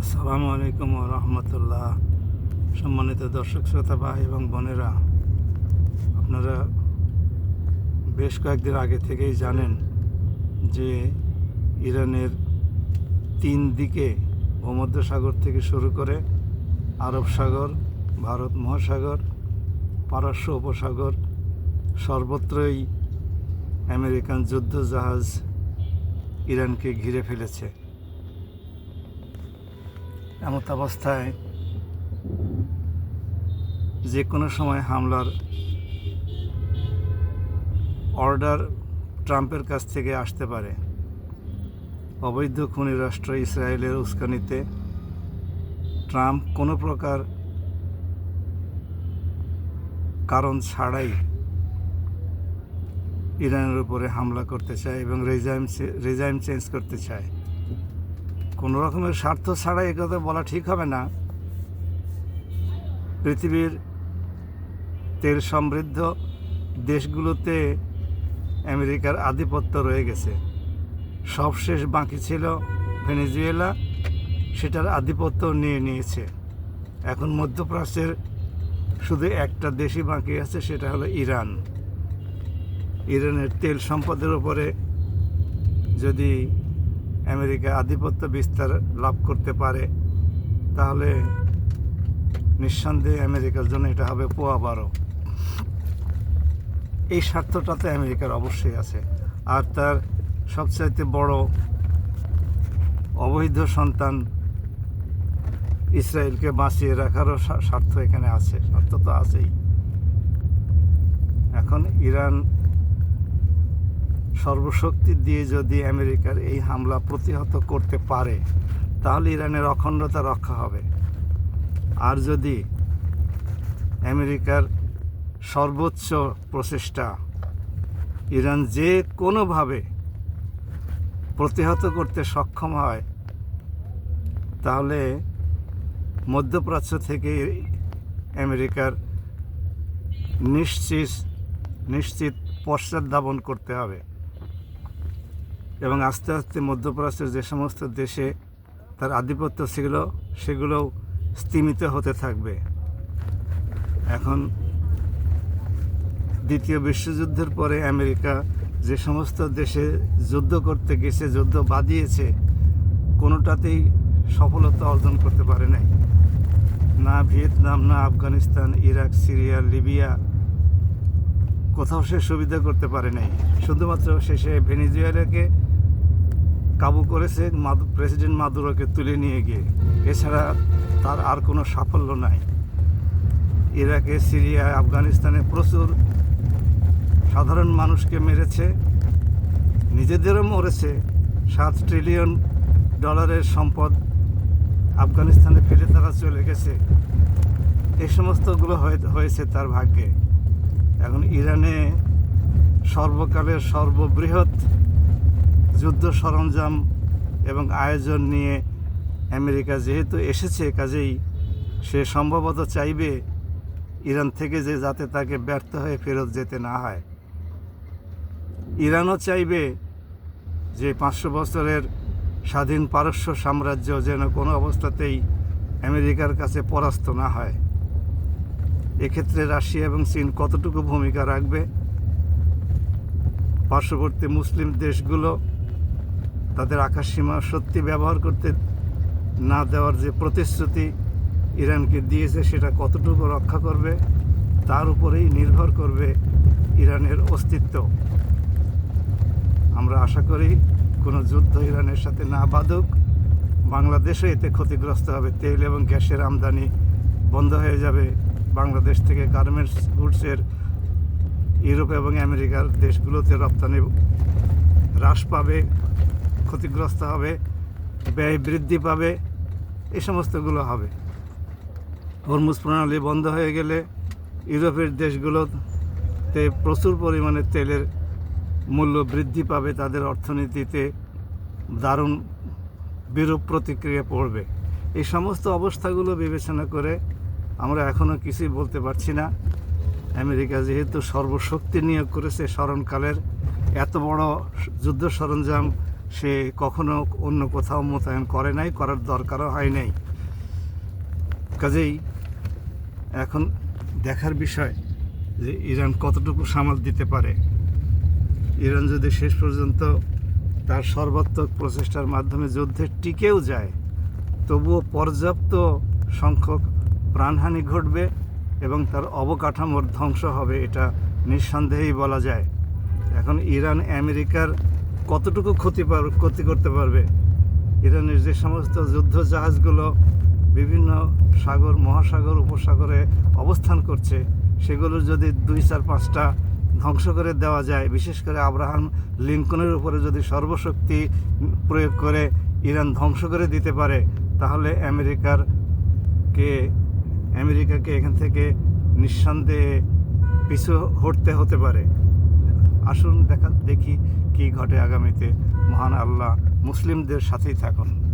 আসসালামু আলাইকুম রহমতুল্লাহ। সম্মানিত দর্শক, শ্রোতা, ভাই এবং বোনেরা, আপনারা বেশ কয়েকদিন আগে থেকেই জানেন যে ইরানের তিন দিকে ভূমধ্যসাগর থেকে শুরু করে আরব সাগর, ভারত মহাসাগর, পারস্য উপসাগর, সর্বত্রই আমেরিকান যুদ্ধ জাহাজ ইরানকে ঘিরে ফেলেছে। এমত অবস্থায় যে কোনো সময় হামলার অর্ডার ট্রাম্পের কাছ থেকে আসতে পারে। অবৈধ খুনি রাষ্ট্র ইসরায়েলের উস্কানিতে ট্রাম্প কোনো প্রকার কারণ ছাড়াই ইরানের উপরে হামলা করতে চায় এবং রেজাইম রেজাইম চেঞ্জ করতে চায়। কোনো রকমের স্বার্থ ছাড়া এ কথা বলা ঠিক হবে না। পৃথিবীর তেল সমৃদ্ধ দেশগুলোতে আমেরিকার আধিপত্য রয়ে গেছে। সবশেষ বাকি ছিল ভেনেজুয়েলা, সেটার আধিপত্য নিয়ে নিয়েছে। এখন মধ্যপ্রাচ্যের শুধু একটা দেশই বাকি আছে, সেটা হলো ইরান। ইরানের তেল সম্পদের উপরে যদি আমেরিকা আধিপত্য বিস্তার লাভ করতে পারে, তাহলে নিঃসন্দেহে আমেরিকার জন্য এটা হবে পোয়া বারো। এই স্বার্থটাতে আমেরিকার অবশ্যই আছে। আর তার সবচাইতে বড় অবৈধ সন্তান ইসরায়েলকে বাঁচিয়ে রাখারও স্বার্থ এখানে আছে, স্বার্থ তো আছেই। এখন ইরান সর্বশক্তি দিয়ে যদি আমেরিকার এই হামলা প্রতিহত করতে পারে, তাহলে ইরানের অখণ্ডতা রক্ষা হবে। আর যদি আমেরিকার সর্বোচ্চ প্রচেষ্টা ইরান যে কোনোভাবে প্রতিহত করতে সক্ষম হয়, তাহলে মধ্যপ্রাচ্য থেকে আমেরিকার নিশ্চিত নিশ্চিত পশ্চাৎধাবন করতে হবে। এবং আস্তে আস্তে মধ্যপ্রাচ্যের যে সমস্ত দেশে তার আধিপত্য ছিল, সেগুলোও স্তিমিত হতে থাকবে। এখন দ্বিতীয় বিশ্বযুদ্ধের পরে আমেরিকা যে সমস্ত দেশে যুদ্ধ করতে গেছে, যুদ্ধ বাদিয়েছে কোনোটাতেই সফলতা অর্জন করতে পারে নাই। না ভিয়েতনাম, না আফগানিস্তান, ইরাক, সিরিয়া, লিবিয়া কোথাও সে সুবিধা করতে পারে নাই। শুধুমাত্র শেষে ভেনিজুয়েলাকে কাবু করেছে প্রেসিডেন্ট মাদুরোকে তুলে নিয়ে গিয়ে। এছাড়া তার আর কোনো সাফল্য নাই। ইরাকে সিরিয়া আফগানিস্তানে প্রচুর সাধারণ মানুষকে মেরেছে, নিজেদেরও মরেছে। সাত ট্রিলিয়ন ডলারের সম্পদ আফগানিস্তানে ফেলে তারা চলে গেছে। এই সমস্তগুলো হয়ে- হয়েছে তার ভাগ্যে। এখন ইরানে সর্বকালের সর্ববৃহৎ যুদ্ধ সরঞ্জাম এবং আয়োজন নিয়ে আমেরিকা যেহেতু এসেছে, কাজেই সে সম্ভবত চাইবে ইরান থেকে যে যাতে তাকে ব্যর্থ হয়ে ফেরত যেতে না হয়। ইরানও চাইবে যে পাঁচশো বছরের স্বাধীন পারস্য সাম্রাজ্য যেন কোনো অবস্থাতেই আমেরিকার কাছে পরাস্ত না হয়। এক্ষেত্রে রাশিয়া এবং চীন কতটুকু ভূমিকা রাখবে? পার্শ্ববর্তী মুসলিম দেশগুলো তাদের আকাশসীমা সত্যি ব্যবহার করতে না দেওয়ার যে প্রতিশ্রুতি ইরানকে দিয়েছে, সেটা কতটুকু রক্ষা করবে, তার উপরেই নির্ভর করবে ইরানের অস্তিত্ব। আমরা আশা করি কোনো যুদ্ধ ইরানের সাথে না বাঁধুক। বাংলাদেশও এতে ক্ষতিগ্রস্ত হবে। তেল এবং গ্যাসের আমদানি বন্ধ হয়ে যাবে। বাংলাদেশ থেকে গার্মেন্টস গুডসের ইউরোপ এবং আমেরিকার দেশগুলোতে রপ্তানি হ্রাস পাবে। ক্ষতিগ্রস্ত হবে, ব্যয় বৃদ্ধি পাবে এই সমস্তগুলো হবে। হরমুজ প্রণালী বন্ধ হয়ে গেলে ইউরোপের দেশগুলোতে প্রচুর পরিমাণে তেলের মূল্য বৃদ্ধি পাবে, তাদের অর্থনীতিতে দারুণ বিরূপ প্রতিক্রিয়া পড়বে। এই সমস্ত অবস্থাগুলো বিবেচনা করে আমরা এখনও কিছুই বলতে পারছি না। আমেরিকা যেহেতু সর্বশক্তি নিয়োগ করেছে, স্মরণকালের এত বড় যুদ্ধ সরঞ্জাম সে কখনো অন্য কোথাও মোতায়েন করে নাই, করার দরকারও হয় নাই। কাজেই এখন দেখার বিষয় যে ইরান কতটুকু সামাল দিতে পারে। ইরান যদি শেষ পর্যন্ত তার সর্বাত্মক প্রচেষ্টার মাধ্যমে যুদ্ধে টিকেও যায়, তবুও পর্যাপ্ত সংখ্যক প্রাণহানি ঘটবে এবং তার অবকাঠামোর ধ্বংস হবে, এটা নিঃসন্দেহেই বলা যায়। এখন ইরান, আমেরিকার কতটুকু ক্ষতি ক্ষতি করতে পারবে? ইরানের যে সমস্ত যুদ্ধ জাহাজগুলো বিভিন্ন সাগর, মহাসাগর, উপসাগরে অবস্থান করছে, সেগুলো যদি দুই, চার, পাঁচটা ধ্বংস করে দেওয়া যায়, বিশেষ করে আব্রাহাম লিঙ্কনের উপরে যদি সর্বশক্তি প্রয়োগ করে ইরান ধ্বংস করে দিতে পারে, তাহলে আমেরিকার কে, আমেরিকাকে এখান থেকে নিঃসন্দেহে পিছু হটতে হতে পারে। আসুন দেখা, দেখি কি ঘটে আগামীতে? মহান আল্লাহ মুসলিমদের সাথেই থাকুন।